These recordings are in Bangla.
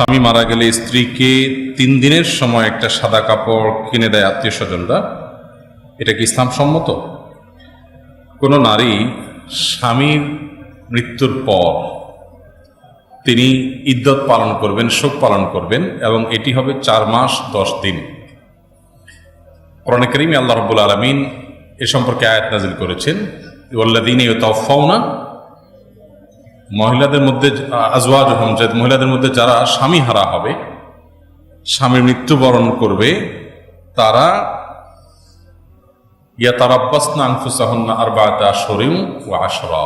স্বামী মারা গেলে স্ত্রীকে তিন দিনের সময় একটা সাদা কাপড় কিনে দেয় আত্মীয় স্বজনরা। এটা কি ইসলাম সম্মত? কোনো নারী স্বামীর মৃত্যুর পর তিনি ইদ্যত পালন করবেন, শোক পালন করবেন এবং এটি হবে চার মাস, দশ দিন। কোরআন করিম আল্লাহ রব্বুল আলমিন এ সম্পর্কে আয়াত নাজিল করেছেন ওল্লাদিন তফাউনা মহিলাদের মধ্যে আজওয়াজ হমজাদ, মহিলাদের মধ্যে যারা স্বামী হারা হবে, স্বামীর মৃত্যুবরণ করবে, তারা ইয়া তারাব্বাসনা আনফুসাহন্না আর বাতা শরীম ও আশরা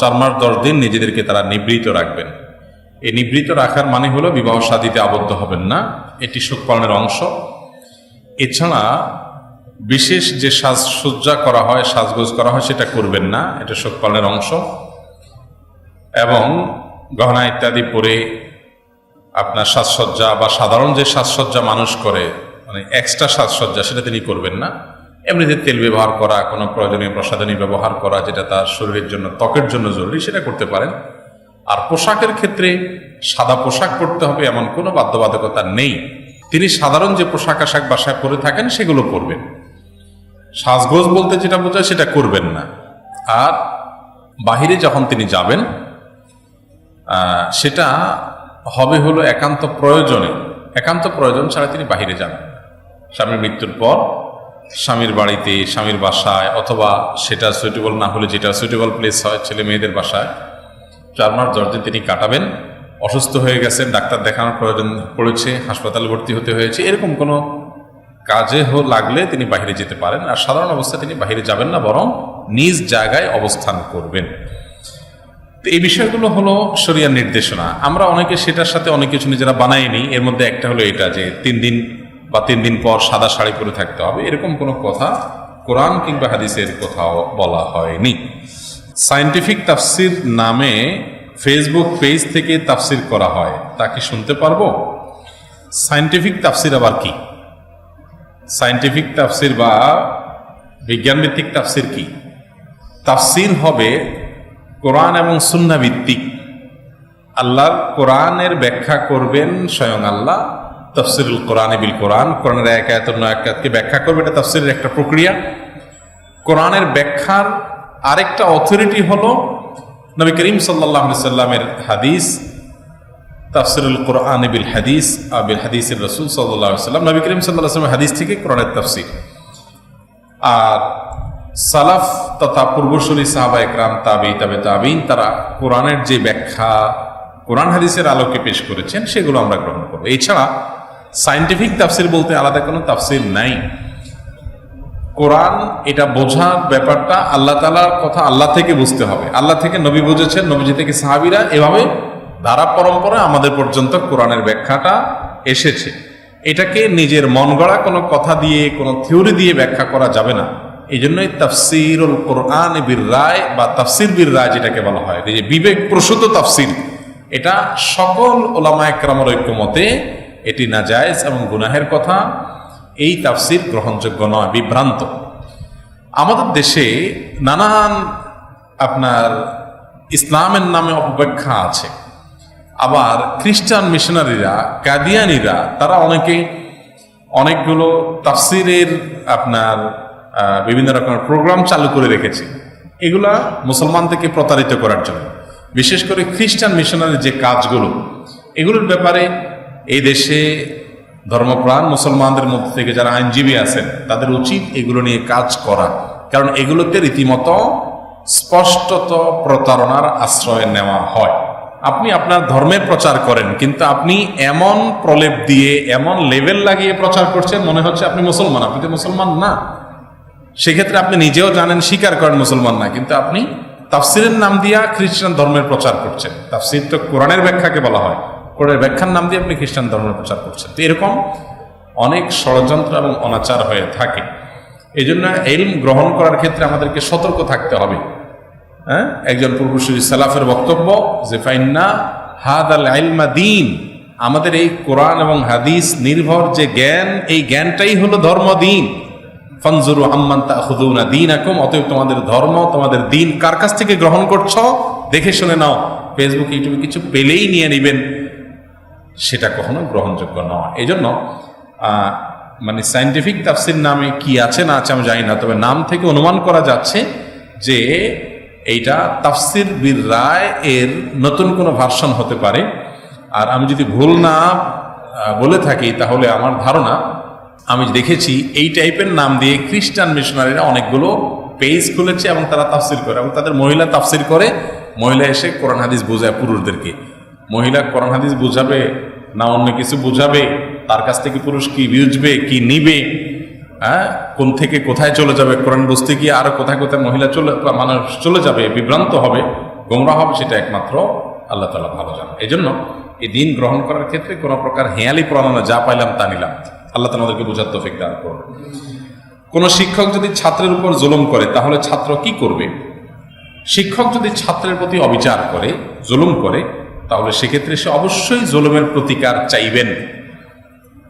চার মাস দশ দিন নিজেদেরকে তারা নিবৃত রাখবেন। এই নিবৃত রাখার মানে হলো বিবাহ সাদীতে আবদ্ধ হবেন না, এটি শোক পালনের অংশ। এছাড়া বিশেষ যে সাজসজ্জা করা হয়, সাজগোজ করা হয়, সেটা করবেন না, এটা শোক পালনের অংশ। এবং গহনা ইত্যাদি পরে আপনার সাজসজ্জা বা সাধারণ যে সাজসজ্জা মানুষ করে মানে এক্সট্রা সাজসজ্জা, সেটা তিনি করবেন না। এমনিতে তেল ব্যবহার করা, কোনো প্রয়োজনীয় প্রসাধনী ব্যবহার করা, যেটা তার শরীরের জন্য, ত্বকের জন্য জরুরি, সেটা করতে পারেন। আর পোশাকের ক্ষেত্রে সাদা পোশাক পরতে হবে, এমন কোনো বাধ্যবাধকতা নেই। তিনি সাধারণ যে পোশাক আশাক বাসায় পরে থাকেন, সেগুলো পরবেন। সাজগোজ বলতে যেটা বোঝায়, সেটা করবেন না। আর বাহিরে যখন তিনি যাবেন সেটা হবে হলো একান্ত প্রয়োজনে। একান্ত প্রয়োজন ছাড়া তিনি বাহিরে যান। স্বামীর মৃত্যুর পর স্বামীর বাড়িতে, স্বামীর বাসায়, অথবা সেটা সুইটেবল না হলে যেটা সুইটেবল প্লেস হয়, ছেলে মেয়েদের বাসায়, চার মাস দশ দিন তিনি কাটাবেন, অসুস্থ হয়ে গেছেন, ডাক্তার দেখানোর প্রয়োজন পড়েছে, হাসপাতালে ভর্তি হতে হয়েছে, এরকম কোনো কাজে লাগলে তিনি বাইরে যেতে পারেন, আর সাধারণ অবস্থায় তিনি বাইরে যাবেন না, বরং নিজ জায়গায় অবস্থান করবেন। এই বিষয়গুলো হলো শরিয়ার নির্দেশনা। আমরা অনেকে সেটার সাথে অনেক কিছু নিজেরা বানাইনি এর মধ্যে একটা হলো এটা যে তিন দিন বা তিন দিন পর সাদা শাড়ি পরে থাকতে হবে। এরকম কোনো কথা কোরআন কিংবা হাদিসের কোথাও বলা হয়নি। সায়েন্টিফিক তাফসির নামে ফেসবুক পেজ থেকে তাফসির করা হয়। তা কি শুনতে পারব? সায়েন্টিফিক তাফসির আবার কি? সায়েন্টিফিক তাফসির বা বিজ্ঞানভিত্তিক তাফসির কি? তাফসির হবে কোরআন এবং সুন্না ভিত্তিক। আল্লাহর কোরআনের ব্যাখ্যা করবেন স্বয়ং আল্লাহ। তফসিরুল কোরআন বিল কোরআন, কোরআনের এক আয়াত অন্য এক আয়াতকে ব্যাখ্যা করবে, এটা তফসিরের একটা প্রক্রিয়া। কোরআনের ব্যাখ্যার আরেকটা অথরিটি হলো নবী করিম সাল্লাহ সাল্লামের হাদিস, তাফসিরুল কোরআন বিল হাদিস আবিল হাদিসের রসুল সাল্লাহ সাল্লাম। নবী করিম সাল্লাহ সাল্লামের হাদিস থেকে কোরআনের তাফসির। আর সালাফ তথা পূর্বসূরি সাহাবা একরাম তাবি তাবে তাবিন তারা কোরআনের যে ব্যাখ্যা, কোরআন হাদিসের আলোকে পেশ করেছেন, সেগুলো আমরা গ্রহণ করব। এছাড়া সায়েন্টিফিক তাফসির বলতে আলাদা কোনো তাফসির নাই। কোরআন, এটা বোঝার ব্যাপারটা আল্লাহ তালার কথা আল্লাহ থেকে বুঝতে হবে। আল্লাহ থেকে নবী বুঝেছেন, নবীজি থেকে সাহাবিরা, এভাবে ধারা পরম্পরা আমাদের পর্যন্ত কোরআনের ব্যাখ্যাটা এসেছে। এটাকে নিজের মন গড়া কোনো কথা দিয়ে, কোনো থিওরি দিয়ে ব্যাখ্যা করা যাবে না। এই জন্যই তাফসিরুল কোরআন বীর রায় বা তাফসির বীর রায় যেটাকে বলা হয় যে বিবেক প্রসূত তাফসির, এটা সকল ওলামা একরামের ঐক্যমতে এটি নাজায়েজ এবং গুনাহের কথা, এই তাফসির গ্রহণযোগ্য নয়, বিভ্রান্ত। আমাদের দেশে নানান আপনার ইসলামের নামে অপব্যাখ্যা আছে, আবার খ্রিস্টান মিশনারিরা, কাদিয়ানিরা, তারা অনেকে অনেকগুলো তাফসিরের আপনার বিভিন্ন রকমের প্রোগ্রাম চালু করে রেখেছে। এগুলা মুসলমান থেকে প্রতারিত করার জন্য। বিশেষ করে খ্রিস্টান মিশনারি যে কাজগুলো, এগুলোর ব্যাপারে এই দেশে ধর্মপ্রাণ মুসলমানদের মধ্যে থেকে যারা আইনজীবী আছেন, তাদের উচিত এগুলো নিয়ে কাজ করা। কারণ এগুলোতে রীতিমতো স্পষ্টত প্রতারণার আশ্রয় নেওয়া হয়। আপনি আপনার ধর্মের প্রচার করেন, কিন্তু আপনি এমন প্রলেপ দিয়ে, এমন লেভেল লাগিয়ে প্রচার করছেন, মনে হচ্ছে আপনি মুসলমান। আপনি তো মুসলমান না। সেক্ষেত্রে আপনি নিজেও জানেন স্বীকার করেন মুসলমান না কিন্তু আপনি তাফসিরের নাম দিয়া খ্রিস্টান ধর্মের প্রচার করছেন। তাফসির তো কোরআনের ব্যাখ্যাকে বলা হয়। কোরআনের ব্যাখ্যার নাম দিয়ে আপনি খ্রিস্টান ধর্মের প্রচার করছেন। তো এরকম অনেক ষড়যন্ত্র এবং অনাচার হয়ে থাকে। এই জন্য এলম গ্রহণ করার ক্ষেত্রে আমাদেরকে সতর্ক থাকতে হবে। হ্যাঁ? একজন পূর্বসূরি সালাফের বক্তব্য যে, ফাইন্না হাদ আল আইলমা দিন। আমাদের এই কোরআন এবং হাদিস নির্ভর যে জ্ঞান, এই জ্ঞানটাই হলো ধর্ম দিন। ফনজুরু আম্মান তাহুদুনা দিন এখন অতএব তোমাদের ধর্ম, তোমাদের দিন কার কাছ থেকে গ্রহণ করছ? দেখে শুনে নাও। ফেসবুক ইউটিউবে কিছু পেলেই নিয়ে নিবেন। সেটা কখনো গ্রহণযোগ্য নয়। এই জন্য মানে সাইন্টিফিক তাফসির নামে কি আছে না আছে আমি জানি না, তবে নাম থেকে অনুমান করা যাচ্ছে যে এইটা তাফসির বীর রায় এর নতুন কোনো ভার্সন হতে পারে। আর আমি যদি ভুল না বলে থাকি, তাহলে আমার ধারণা আমি দেখেছি এই টাইপের নাম দিয়ে খ্রিস্টান মিশনারিরা অনেকগুলো পেজ খুলেছে এবং তারা তাফসির করে এবং তাদের মহিলা তাফসির করে। মহিলা এসে কোরআন হাদিস বোঝায় পুরুষদেরকে। মহিলা কোরআন হাদিস বোঝাবে না অন্য কিছু বোঝাবে? তার কাছ থেকে পুরুষ কি বুঝবে, কি নিবে? হ্যাঁ? কোন থেকে কোথায় চলে যাবে? কোরআন বুঝতে গিয়ে আরও কোথায় কোথায় মহিলা চলে, মানুষ চলে যাবে, বিভ্রান্ত হবে, গোমরা হবে, সেটা একমাত্র আল্লাহ তালা ভালো জানে এই জন্য এই দিন গ্রহণ করার ক্ষেত্রে কোনো প্রকার হেয়ালি প্রণানো যা পাইলাম তা নিলাম। আল্লাহ তালা বোঝার তৌফিক দান করবে কোনো শিক্ষক যদি ছাত্রের উপর জুলুম করে, তাহলে ছাত্র কি করবে? শিক্ষক যদি ছাত্রের প্রতি অবিচার করে, জুলুম করে, তাহলে সেক্ষেত্রে সে অবশ্যই জুলুমের প্রতিকার চাইবেন।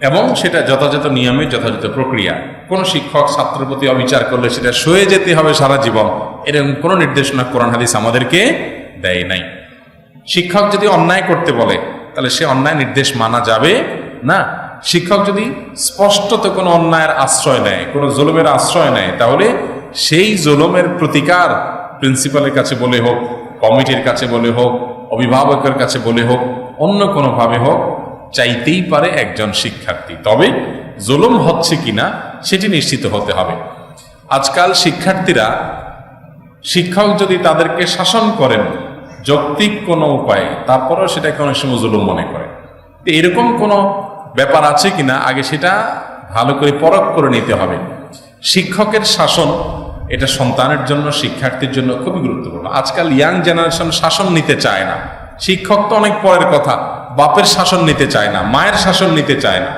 এবং সেটা যথাযথ নিয়মে, যথাযথ প্রক্রিয়া। কোন শিক্ষক ছাত্রের প্রতি অবিচার করলে সেটা সয়ে যেতে হবে সারা জীবন। এরকম কোনো নির্দেশনা কোরআন হাদিস আমাদেরকে দেয় নাই। শিক্ষক যদি অন্যায় করতে বলে, তাহলে সে অন্যায় নির্দেশ মানা যাবে না। শিক্ষক যদি স্পষ্টত কোনো অন্যায়ের আশ্রয় নেয়, কোনো জুলুমের আশ্রয় নেয়, তাহলে সেই জুলুমের প্রতিকার প্রিন্সিপালের কাছে বলে হোক, কমিটির কাছে বলে হোক, অভিভাবকের কাছে বলে হোক, অন্য কোনোভাবে হোক, চাইতেই পারে একজন শিক্ষার্থী। তবে জুলুম হচ্ছে কিনা সেটি নিশ্চিত হতে হবে। আজকাল শিক্ষার্থীরা শিক্ষক যদি তাদেরকে শাসন করেন যৌক্তিক কোনো উপায়ে, তারপরেও সেটাকে অনেক সময় জুলুম মনে করে। এরকম কোনো ব্যাপার আছে কিনা, আগে সেটা ভালো করে পরখ করে নিতে হবে। শিক্ষকের শাসন, এটা সন্তানের জন্য, শিক্ষার্থীর জন্য খুবই গুরুত্বপূর্ণ। আজকাল ইয়াং জেনারেশন শাসন নিতে চায় না। শিক্ষক তো অনেক পরের কথা, বাপের শাসন নিতে চায় না, মায়ের শাসন নিতে চায় না।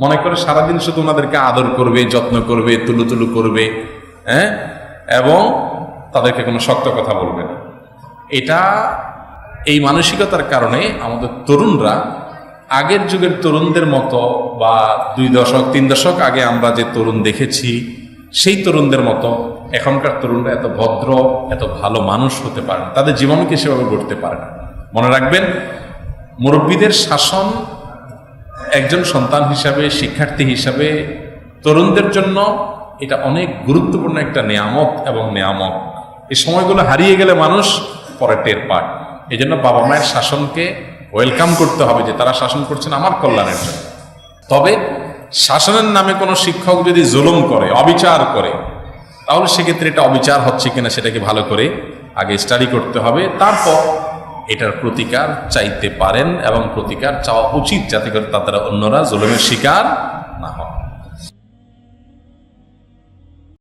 মনে করে সারাদিন শুধু ওনাদেরকে আদর করবে, যত্ন করবে, তুলু তুলু করবে হ্যাঁ? এবং তাদেরকে কোনো শক্ত কথা বলবে না। এটা এই মানসিকতার কারণে আমাদের তরুণরা আগের যুগের তরুণদের মতো বা দুই দশক, তিন দশক আগে আমরা যে তরুণ দেখেছি, সেই তরুণদের মতো এখনকার তরুণরা এত ভদ্র, এত ভালো মানুষ হতে পারে না। তাদের জীবনকে সেভাবে গড়তে পারে না। মনে রাখবেন, মুরব্বীদের শাসন একজন সন্তান হিসাবে, শিক্ষার্থী হিসাবে তরুণদের জন্য এটা অনেক গুরুত্বপূর্ণ একটা নিয়ামত এবং নিয়ামক। এই সময়গুলো হারিয়ে গেলে মানুষ পরে টের পায়। এই জন্য বাবা মায়ের শাসনকে ওয়েলকাম করতে হবে যে তারা শাসন করছেন আমার কল্যাণের জন্য। তবে শাসনের নামে কোনো শিক্ষক যদি জুলুম করে, অবিচার করে, তাহলে সেক্ষেত্রে এটা অবিচার হচ্ছে কিনা সেটাকে ভালো করে আগে স্টাডি করতে হবে। তারপর এটার প্রতিকার চাইতে পারেন এবং প্রতিকার চাওয়া উচিত যাতে করে তারা অন্যরা জুলুমের শিকার